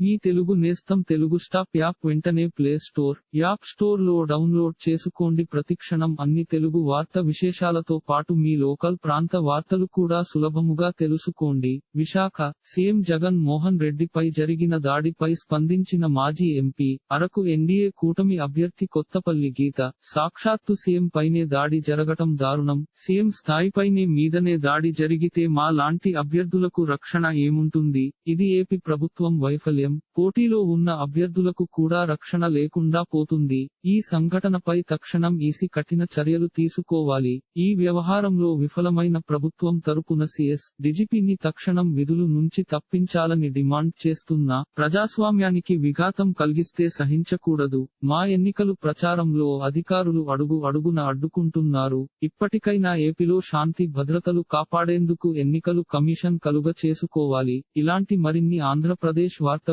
మీ తెలుగు నేస్తం Telugu stop app వెంటనే play store app స్టోర్లో డౌన్లోడ్ చేసుకోండి. ప్రతిక్షణం అన్ని తెలుగు వార్త విశేషాలతో పాటు మీ లోకల్ ప్రాంత వార్తలు కూడా సులభముగా తెలుసుకోండి. విశాఖ సీఎం జగన్ మోహన్ రెడ్డిపై జరిగిన దాడిపై స్పందించిన మాజీ ఎంపీ అరకు ఎన్డీఏ కూటమి అభ్యర్థి కొత్తపల్లి గీత సాక్షాత్తు సీఎం పైనే దాడి జరగటం దారుణం. సీఎం స్థాయిపైనే మీదనే దాడి జరిగితే మా లాంటి అభ్యర్థులకు రక్షణ ఏముంటుంది? ఇది ఏపీ ప్రభుత్వం వైఫల్యం. పోటీలో ఉన్న అభ్యర్థులకు కూడా రక్షణ లేకుండా పోతుంది. ఈ సంఘటనపై తక్షణం ఈసీ కఠిన చర్యలు తీసుకోవాలి. ఈ వ్యవహారంలో విఫలమైన ప్రభుత్వం తరపున సీఎస్ డిజిపిని తక్షణం విధులు నుంచి తప్పించాలని డిమాండ్ చేస్తున్నా ప్రజాస్వామ్యానికి విఘాతం కలిగిస్తే సహించకూడదు. మా ఎన్నికలు ప్రచారంలో అధికారులు అడుగు అడుగున అడ్డుకుంటున్నారు. ఇప్పటికైనా ఏపీలో శాంతి భద్రతలు కాపాడేందుకు ఎన్నికలు కమిషన్ కలుగ చేసుకోవాలి ఇలాంటి మరిన్ని ఆంధ్రప్రదేశ్ వార్త